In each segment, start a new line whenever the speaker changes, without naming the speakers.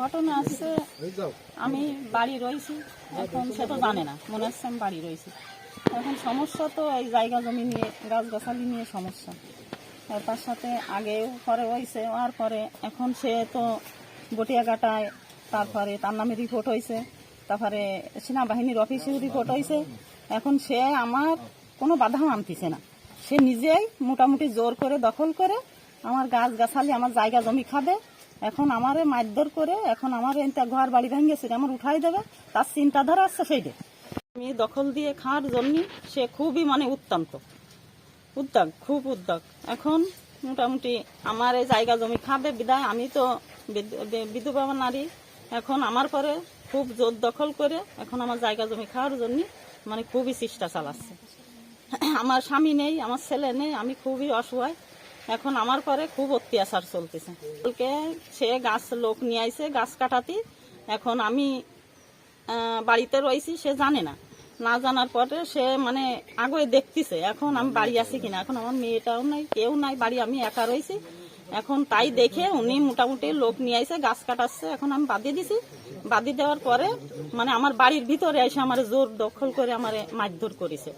ঘটনা আছে। আমি বাড়ি রয়েছি, এখন সে তো জানে না, মনে হচ্ছে আমি বাড়ি রয়েছি। এখন সমস্যা তো এই জায়গা জমি নিয়ে, গাছগাছালি নিয়ে সমস্যা। তার সাথে আগেও, পরে হয়েছে হওয়ার পরে এখন সে তো বটিয়াঘাটায় তারপরে তার নামে রিপোর্ট হয়েছে, তারপরে সেনাবাহিনীর অফিসেও রিপোর্ট হয়েছে। এখন সে আমার কোনো বাধা মানতেছে না। সে নিজেই মোটামুটি জোর করে, দখল করে আমার গাছ গাছালি আমার জায়গা জমি খাবে এখন আমারে মারধর করে, এখন আমার এটা ঘর বাড়ি ভেঙে ভেঙেছে আমার উঠাই দেবে, তার চিন্তাধারা আছে সেইটা। আমি দখল দিয়ে খাওয়ার জন্য সে খুবই মানে অত্যন্ত উদ্যোগ, খুব উদ্যোগ। এখন মোটামুটি আমার এই জায়গা জমি খাবে, বিদায়। আমি তো বিধবা নারী। এখন আমার পরে খুব জোর দখল করে এখন আমার জায়গা জমি খাওয়ার জন্য মানে খুবই চেষ্টা চালাচ্ছে আমার স্বামী নেই, আমার ছেলে নেই, আমি খুবই অসহায়। এখন আমার পরে খুব অত্যাচার চলতেছে। কালকে সে গাছ লোক নিয়ে আইছে গাছ কাটাতে। এখন আমি বাড়িতে রয়েছি সে জানে না। না জানার পরে সে মানে আগে দেখতেছে এখন আমি বাড়ি আছি কিনা। এখন আমার মেয়েটাও নাই কেউ নাই বাড়ি আমি একা রয়েছি। এখন তাই দেখে উনি মোটামুটি লোক নিয়ে আইসে গাছ কাটাচ্ছে এখন আমি বাদি দিছি। বাদি দেওয়ার পরে মানে আমার বাড়ির ভিতরে এসে আমার জোর দখল করে আমার মারধর করেছে।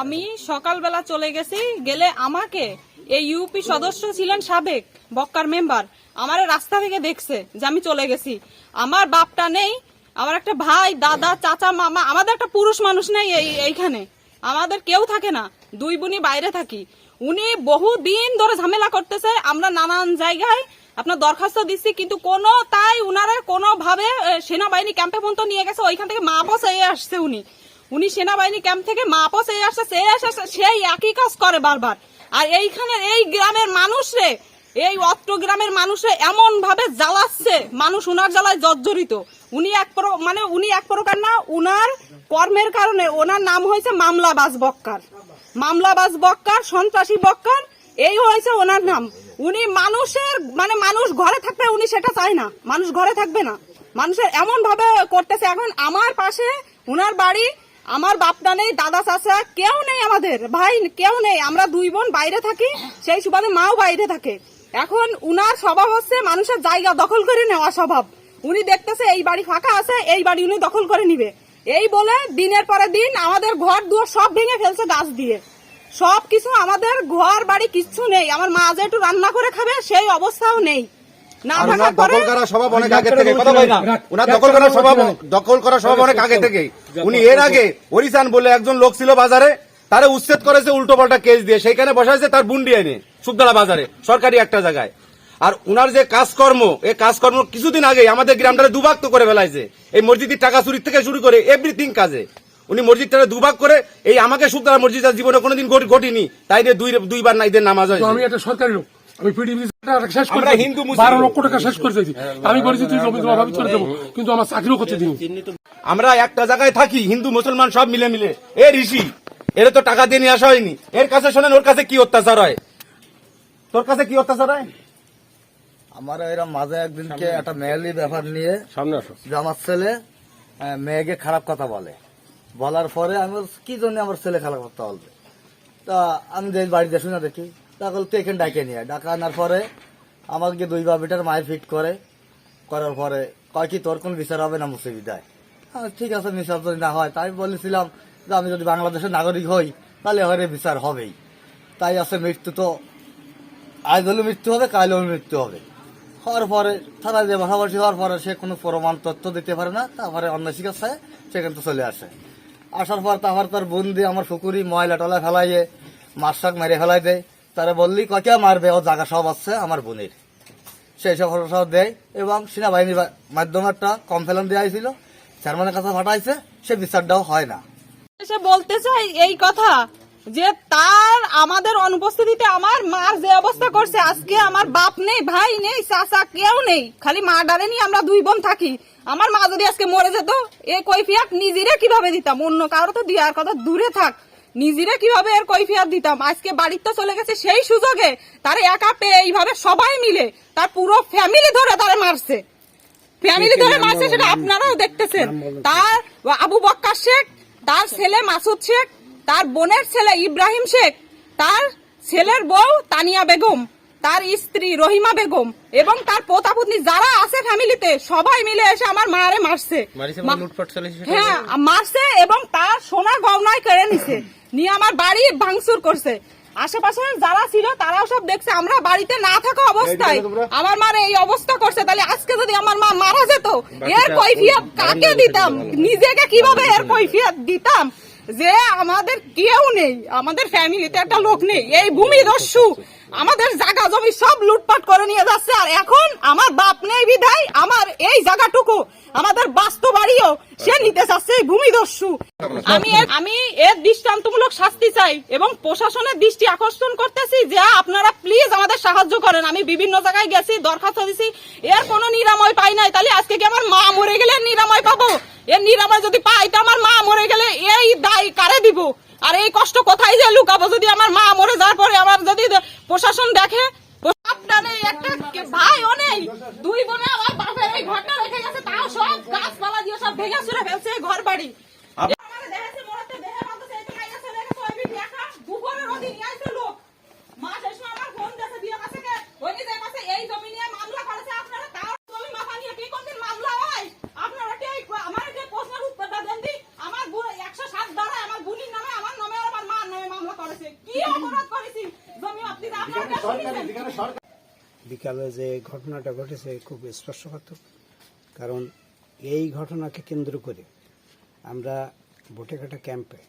আমি সকালবেলা চলে গেছি গেলে আমাকে এই ইউপি সদস্য ছিলেন সাবেক বক্কার মেম্বার। আমার রাস্তা থেকে দেখছে যে আমি চলে গেছি। আমার বাপটা নেই, আমার একটা ভাই, দাদা, চাচা, মামা, আমাদের একটা পুরুষ মানুষ নেই এই, এইখানে। আমাদের কেউ থাকে না, দুই বোনই বাইরে থাকি। উনি বহু দিন ধরে ঝামেলা করতেছে, আমরা নানান জায়গায় আপনার দরখাস্ত দিচ্ছি, কিন্তু কোনো তাই উনারা কোনোভাবে সেনাবাহিনী ক্যাম্পে পর্যন্ত নিয়ে গেছে, ওইখান থেকে মা বসে আসছে উনি। উনি সেনাবাহিনী ক্যাম্প থেকে মা মাপস এই আসছে, সে আসছে সেই একই কাজ করে বারবার। আর এইখানে এই গ্রামের মানুষরে এই অত্র গ্রামের মানুষে এমন ভাবে জ্বালাচ্ছে, মানুষ উনার জ্বালায় জর্জরিত। উনি এক মানে উনি এক প্রকার না, উনার কর্মের কারণে ওনার নাম হয়েছে মামলাবাজ বক্কার। মামলাবাজ বক্কার, সন্ত্রাসী বক্কার, এই হয়েছে ওনার নাম। উনি মানুষের মানে মানুষ ঘরে থাকবে উনি সেটা চায় না, মানুষ ঘরে থাকবে না। মানুষের এমন ভাবে করতেছে। এখন আমার পাশে উনার বাড়ি আমার বাপটা নেই, দাদা চাচা কেউ নেই আমাদের, ভাই কেউ নেই। আমরা দুই বোন বাইরে থাকি, সেই সুবাদে মাও বাইরে থাকে। এখন উনার স্বভাব হচ্ছে মানুষের জায়গা দখল করে নেওয়া স্বভাব। উনি দেখতেছে এই বাড়ি ফাঁকা আছে, এই বাড়ি উনি দখল করে নিবে। এই বলে দিনের পরে দিন আমাদের ঘর দুয়ার সব ভেঙে ফেলছে গাছ দিয়ে। সব কিছু আমাদের ঘর বাড়ি কিচ্ছু নেই। আমার মা যে একটু রান্না করে খাবে, সেই অবস্থাও নেই। না
আর
থাকার
ওনার
পরে
দখল করার স্বভাব অনেক আগে থেকে কথা বলি না। ওনার দখল করার স্বভাব দখল করার স্বভাব অনেক আগে থেকে উনি এর আগে হরিসান বলে একজন লোক ছিল বাজারে তারে উচ্ছেদ করেছে উল্টো পাল্টা কেস দিয়ে সেইখানে বসাইছে তার বুন্ডি এনে সুবদলা বাজারে সরকারি একটা জায়গায়। আর উনার যে কাজকর্ম এই কাজকর্ম কিছুদিন আগে আমাদের গ্রামটারে দুভাগ তো করে ফেলাইছে। এই মসজিদের টাকা চুরির থেকে শুরু করে এভরিথিং কাজে। উনি মসজিদটারে দুভাগ করে এই আমাকে সুবদলা মসজিদ আর জীবনে কোনোদিন ঘটি- ঘটিনি তাই দিয়ে দুই দুইবার নাইদের নামাজ
তো
হয়েছে
আমি একটা সরকারি লোক। আমি শেষ করে
হিন্দু
বারো লক্ষ টাকা শেষ করে দিয়েছি আমি বলেছি তুই জমি জমা ভাবি চলে যাব। কিন্তু আমার চাকরিও করতে দিন
আমরা একটা জায়গায় থাকি হিন্দু মুসলমান সব মিলে মিলে এ ঋষি এর তো টাকা দিয়ে নিয়ে আসা হয়নি। এর কাছে শোনেন ওর কাছে কি অত্যাচার হয়? তোর কাছে কি অত্যাচার হয়?
আমার এরা মাঝে একদিনকে একটা মেয়েলি ব্যাপার নিয়ে
সামনে আসো।
আমার ছেলে মেয়েকে খারাপ কথা বলে। বলার পরে আমি কি জন্য আমার ছেলে খারাপ কথা বলবে তা আমি যে বাড়িতে শুনে দেখি তা বলতে এখানে ডাকে নিয়ে। ডাকা আনার পরে আমাকে দুই বাবিটার মায়ের ফিট করে। করার পরে কয় কি তোর কোন বিচার হবে না মুসিবিদায় হ্যাঁ ঠিক আছে বিচার যদি না হয়। তাই বলেছিলাম যে আমি যদি বাংলাদেশের নাগরিক হই, তাহলে হরে বিচার হবেই। তাই আছে মৃত্যু তো আজ হলে মৃত্যু হবে কাল হলে মৃত্যু হবে। হওয়ার পরে থানায় যে ভাষাভাষি হওয়ার পরে সে কোনো প্রমাণ তথ্য দিতে পারে না, তারপরে অন্য চিকিৎসায় সেখান তো চলে আসে। আসার পর তারপর তার বন্দি আমার পুকুরি ময়লা টলা ফেলাইয়ে মাছ শাক মেরে ফেলাই দেয়। তারা বললি ককে মারবে? ও জায়গা সব আছে, আমার বোনের। সেই সব সব দেয় এবং সেনাবাহিনীর মাধ্যমে একটা কমপ্লেন দেওয়া হয়েছিল। চেয়ারম্যানের কাছে পাঠাইছে, সে বিচারটাও হয় না।
সে বলতে চাই এই কথা যে তার আমাদের অনুপস্থিতিতে আমার মার যে অবস্থা করছে, আজকে আমার বাপ নেই, ভাই নেই, চাচা কেউ নেই, খালি মা ডালে নিয়ে আমরা দুই বোন থাকি। আমার মা যদি আজকে মরে যেত, এ কৈফিয়াত নিজেরে কীভাবে দিতাম? অন্য কারও তো দেওয়ার কথা দূরে থাক। নিজেরে কীভাবে এর কৈফিয়াত দিতাম? আজকে বাড়ির তো চলে গেছে সেই সুযোগে তার একা পেয়ে এইভাবে সবাই মিলে তার পুরো ফ্যামিলি ধরে তারে মারছে। ফ্যামিলি ধরে মারছে সেটা আপনারাও দেখতেছেন। তার আবু বক্কার শেখ তার ছেলে মাসুদ শেখ তার বোনের ছেলে ইব্রাহিম শেখ তার ছেলের বউ তানিয়া বেগম তার স্ত্রী রহিমা বেগম এবং তার পোতাপুতনি যারা আছে ফ্যামিলিতে সবাই মিলে এসে আমার মারে মারছে। হ্যাঁ মারছে এবং তার সোনা গহনায় কেড়ে নিছে। নিয়ে আমার বাড়ি ভাঙচুর করছে। আশেপাশে যারা ছিল তারাও সব দেখছে আমরা বাড়িতে না থাকা অবস্থায় আমার মার এই অবস্থা করছে। তাহলে আজকে যদি আমার মা মারা যেত এর কৈফিয়ত কাকে দিতাম? নিজেকে কীভাবে এর কৈফিয়ত দিতাম? যে আমাদের কেউ নেই আমাদের ফ্যামিলিতে একটা লোক নেই। এই ভূমি ভূমিদস্যু আমাদের জায়গা জমি সব লুটপাট করে নিয়ে যাচ্ছে, আর এখন আমার বাপ নেই বিধায় আমার এই জায়গাটুকু আমাদের বাস্তু বাড়িও সে নিতে চাচ্ছে এই ভূমিদস্যু। আমি আমি এর দৃষ্টান্তমূলক শাস্তি চাই এবং প্রশাসনের দৃষ্টি আকর্ষণ করতেছি যে আপনারা প্লিজ আমাদের সাহায্য করেন। আমি বিভিন্ন জায়গায় গেছি, দরখাস্ত দিছি, এর কোনো নিরাময় পাই নাই। তাহলে আজকে কি আমার মা মরে গেলে নিরাময় পাবো? এর নিরাময় যদি পাই, তো আমার মা মরে গেলে এই দায় কারে দিব? আর এই কষ্ট কোথায় যে লুকাবো যদি আমার মা মরে যাওয়ার পরে আমার যদি প্রশাসন দেখে। দুই এই ঘরটা গেছে, সব ভেঙে ঘর বাড়ি। আমারে দেখাচ্ছে, মোড়াতে দেখে বলতেছে, এই তো মাইয়া ছেলে গেছে, ওই বিটি একা, দুপুরে রোদে নিয়ে আইছে লোক। মা সেই সময় আমার ফোন দিয়েছে, দিয়ে কাছে কে, ওই যে যে কাছে এই জমি নিয়ে মামলা করেছে, আপনারা তাও জমি মাপা নিয়ে কি কোনদিন মামলা হয়? আপনারা কি এই- আমার যে প্রশ্নের উত্তরটা দেন দি, আমার বু- 107 ধারায় আমার বুনির নামে, আমার নামে আর আমার মার নামে মামলা করেছে। কি অপরাধ করেছি? জমি আপনি আপনারা কে শুনেছেন?
বিকালে যে ঘটনাটা ঘটেছে খুব স্পর্শকাতর, কারণ এই ঘটনাকে কেন্দ্র করে আমরা ভোটেঘাটা ক্যাম্পে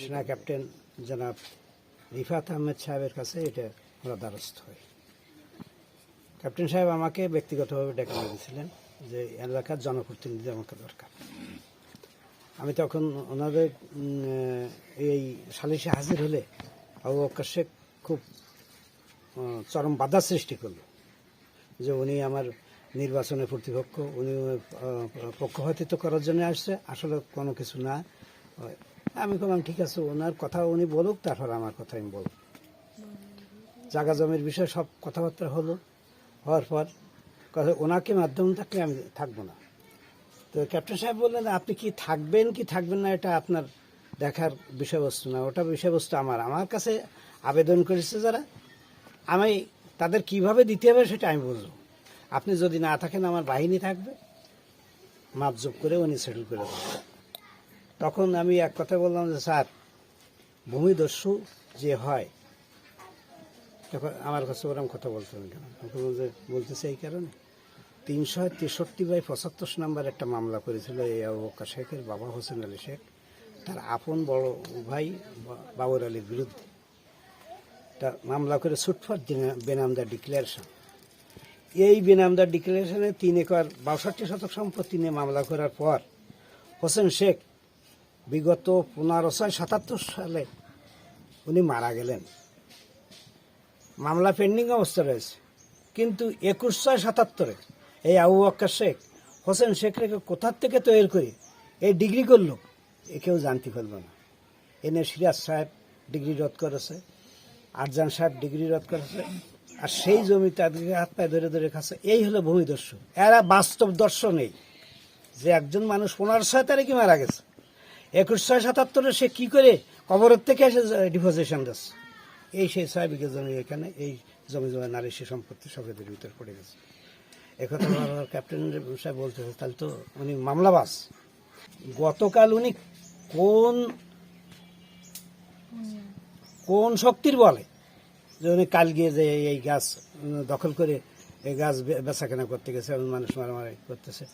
সেনা ক্যাপ্টেন জনাব রিফাত আহমেদ সাহেবের কাছে এটা আমরা দ্বারস্থ হই। ক্যাপ্টেন সাহেব আমাকে ব্যক্তিগতভাবে ডেকে দিয়েছিলেন যে এলাকার জনপ্রতিনিধি আমাকে দরকার। আমি তখন ওনাদের এই সালিশে হাজির হলে আবু বক্কর শেখ খুব চরম বাধা সৃষ্টি করল। যে উনি আমার নির্বাচনে প্রতিপক্ষ, উনি পক্ষপাতিত্ব করার জন্য আসছে। আসলে কোনো কিছু না। আমি বললাম, ঠিক আছে, ওনার কথা উনি বলুক, তারপর আমার কথা আমি বলব। জাগা জমির বিষয়ে সব কথাবার্তা হলো। হওয়ার পর কথা, ওনাকে মাধ্যম থাকলে আমি থাকব না। তো ক্যাপ্টেন সাহেব বললেন, আপনি কি থাকবেন কি থাকবেন না, এটা আপনার দেখার বিষয়বস্তু না। ওটা বিষয়বস্তু আমার। আমার কাছে আবেদন করেছে যারা, আমি তাদের কীভাবে দিতে হবে সেটা আমি বলব আপনি যদি না থাকেন, আমার বাহিনী থাকবে। মাপজোপ করে উনি সেটেল করে দেবেন তখন আমি এক কথা বললাম যে, স্যার ভূমিদস্যু যে হয়, তখন আমার কাছে ওরকম কথা বলতেন কেন? তখন বলতে বলতেছে এই কারণে। তিনশো তেষট্টি বাই পঁচাত্তর নাম্বার একটা মামলা করেছিল এই আবু বক্কর শেখের বাবা হোসেন আলী শেখ। তার আপন বড় ভাই বাবর আলীর বিরুদ্ধে। তা মামলা করে ছুটফট বেনামদার ডিক্লারেশন এই বেনামদার ডিক্লারেশনে তিন একর বাষট্টি শতক সম্পত্তি নিয়ে মামলা করার পর হোসেন শেখ বিগত পনেরোশো সাতাত্তর সালে উনি মারা গেলেন। মামলা পেন্ডিং অবস্থা রয়েছে। কিন্তু একুশশো সাতাত্তরে এই আবু বক্কর শেখ, হোসেন শেখ রেখে কোথার থেকে তৈরি করে এই ডিগ্রি করল, এ কেউ জানতে পারল না। এনে সিরাজ সাহেব ডিগ্রি রদ করেছে। আরজান সাহেব ডিগ্রি রদ করেছে। আর সেই জমি তাদেরকে হাত পায়ে ধরে ধরে খাচ্ছে। এই হলো ভূমিদস্যু এরা বাস্তব দর্শন এই। যে একজন মানুষ পনেরো ছয় তারিখে মারা গেছে। একুশ ছয় সাতাত্তরে সে কি করে কবরের থেকে এসে ডিপোজিশন দিচ্ছে? এই সেই ছয় বিঘা জমি এখানে, এই জমি জমা নারী সে সম্পত্তি সবেদের ভিতরে পড়ে গেছে। একথা ক্যাপ্টেন সাহেব বলতেছে, তাহলে তো উনি মামলাবাস গতকাল উনি কোন কোন শক্তির বলে? যে উনি কাল গিয়ে যে এই- এই গাছ দখল করে এই গাছ বে- বেচাকেনা করতে গেছে এবং মানুষ মারামারি করতেছে।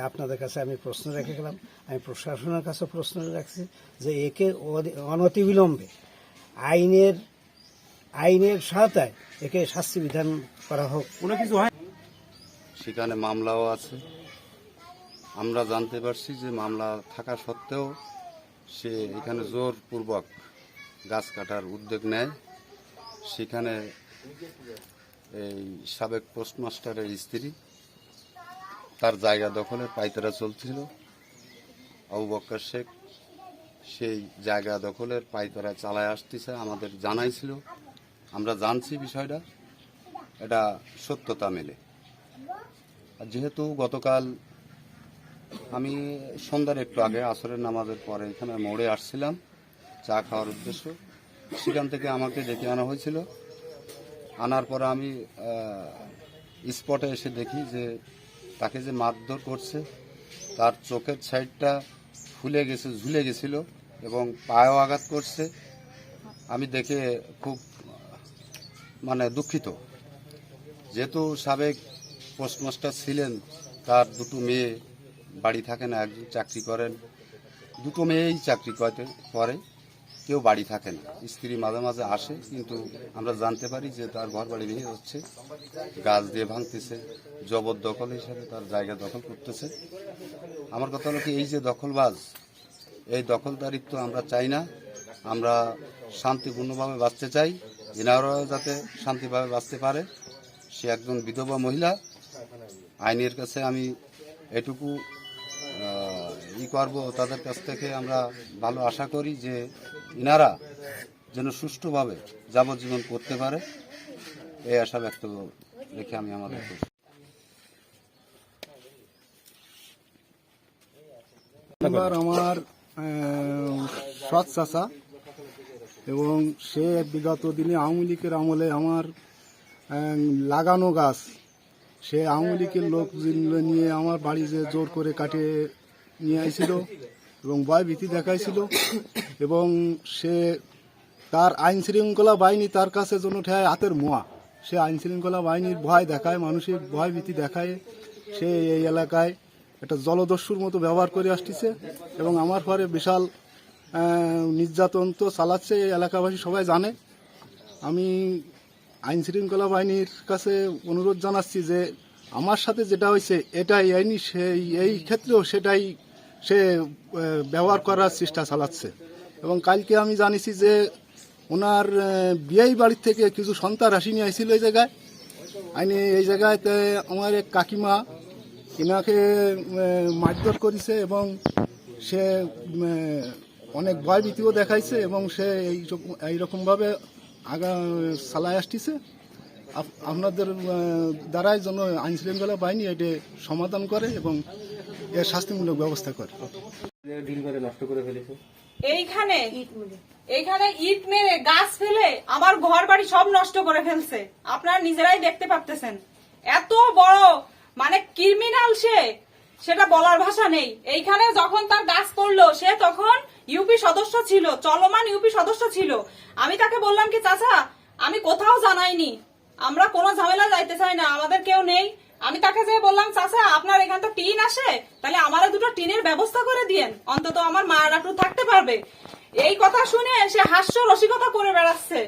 আপনাদের কাছে আমি প্রশ্ন রেখে গেলাম। আমি প্রশাসনের কাছে প্রশ্ন রাখছি যে একে অনতিবিলম্বে আইনের আইনের সহায়তায় একে শাস্তি বিধান করা হোক।
কোনো কিছু হয়? সেখানে মামলাও আছে। আমরা জানতে পারছি যে মামলা থাকা সত্ত্বেও সে এখানে জোরপূর্বক গাছ কাটার উদ্যোগ নেয়। সেখানে এই সাবেক পোস্টমাস্টারের স্ত্রী, তার জায়গা দখলে পাইতারা চলছিল। আবু শেখ সেই জায়গা দখলের পাইতারা চালায় আসতেছে, আমাদের জানাইছিল। আমরা জানছি বিষয়টা, এটা সত্যতা মেলে। আর যেহেতু গতকাল আমি সন্ধ্যার একটু আগে আসরের নামাজের পরে এখানে মোড়ে আসছিলাম চা খাওয়ার উদ্দেশ্য। সেখান থেকে আমাকে ডেকে আনা হয়েছিল।
আনার পর আমি স্পটে এসে দেখি যে তাকে যে মারধর করছে, তার চোখের সাইডটা ফুলে গেছে, ঝুলে গেছিল এবং পায়েও আঘাত করছে। আমি দেখে খুব মানে দুঃখিত। যেহেতু সাবেক পোস্টমাস্টার ছিলেন, তার দুটো মেয়ে বাড়ি থাকে না, একজন চাকরি করেন, দুটো মেয়েই চাকরি করে কেউ বাড়ি থাকে না। স্ত্রী মাঝে মাঝে আসে, কিন্তু আমরা জানতে পারি যে তার ঘর বাড়ি ভেঙে হচ্ছে গাছ দিয়ে ভাঙতেছে জবরদখল হিসাবে তার জায়গা দখল করতেছে। আমার কথা হলো কি, এই যে দখলবাজ, এই দখলদারিত্ব আমরা চাই না। আমরা শান্তিপূর্ণভাবে বাঁচতে চাই। এনারাও যাতে শান্তিভাবে বাঁচতে পারে। সে একজন বিধবা মহিলা। আইনের কাছে আমি এটুকু ই করব, তাদের কাছ থেকে আমরা ভালো আশা করি যে ইনারা যেন সুষ্ঠুভাবে যাবজ্জীবন করতে পারে, এই আশা ব্যক্ত রেখে আমি আমাদের
আমার সৎ এবং সে বিগত দিনে আওয়ামী লীগের আমলে আমার লাগানো গাছ, সে আওয়ামী লীগের লোক নিয়ে আমার বাড়ি যে জোর করে কাটিয়ে নিয়ে আইছিল এবং ভয় ভীতি দেখাইছিল। এবং সে তার আইন শৃঙ্খলা বাহিনী তার কাছে জন্য ঠেয় হাতের মোয়া। সে আইন শৃঙ্খলা বাহিনীর ভয় দেখায় মানুষের ভয় ভীতি দেখায়। সে এই এলাকায় একটা জলদস্যুর মতো ব্যবহার করে আসতেছে এবং আমার পরে বিশাল নির্যাতন তো চালাচ্ছে এই এলাকাবাসী, সবাই জানে। আমি আইন শৃঙ্খলা বাহিনীর কাছে অনুরোধ জানাচ্ছি যে, আমার সাথে যেটা হয়েছে, এটাই আইনি সেই, এই ক্ষেত্রেও সেটাই সে ব্যবহার করার চেষ্টা চালাচ্ছে। এবং কালকে আমি জানিছি যে ওনার বিয়াই বাড়ির থেকে কিছু সন্তান আসি নিয়ে আইছিল এই জায়গায়। আইনি এই জায়গায় আমার এক কাকিমা, ইনাকে মারধর করেছে এবং সে অনেক ভয় ভীতিও দেখাইছে এবং সে এই এইরকমভাবে আগা, চালায় আসতেছে। আপ- আপনাদের দ্বারাই যেন আইন শৃঙ্খলা বাহিনী এটি সমাধান করে এবং এর শাস্তিমূলক ব্যবস্থা করে।
এইখানে এইখানে ইট মেরে গাছ ফেলে আমার ঘর বাড়ি সব নষ্ট করে ফেলছে। আপনারা নিজেরাই দেখতে পারতেছেন। এত বড় মানে ক্রিমিনাল সে সেটা বলার ভাষা নেই। এইখানে যখন তার গাছ পড়ল সে তখন ইউপি সদস্য ছিল চলমান ইউপি সদস্য ছিল। আমি তাকে বললাম কি চাচা আমি কোথাও জানাইনি। আমরা কোনো ঝামেলা যাইতে চাই না আমাদের কেউ নেই। আমি তাকে যে বললাম, চাচা, আপনার এখান তো টিন আসে, তাহলে আমারও দুটো টিনের ব্যবস্থা করে দিয়েন। অন্তত আমার মায়ের একটু থাকতে পারবে। এই কথা শুনে সে হাস্য রসিকতা করে বেড়াচ্ছে।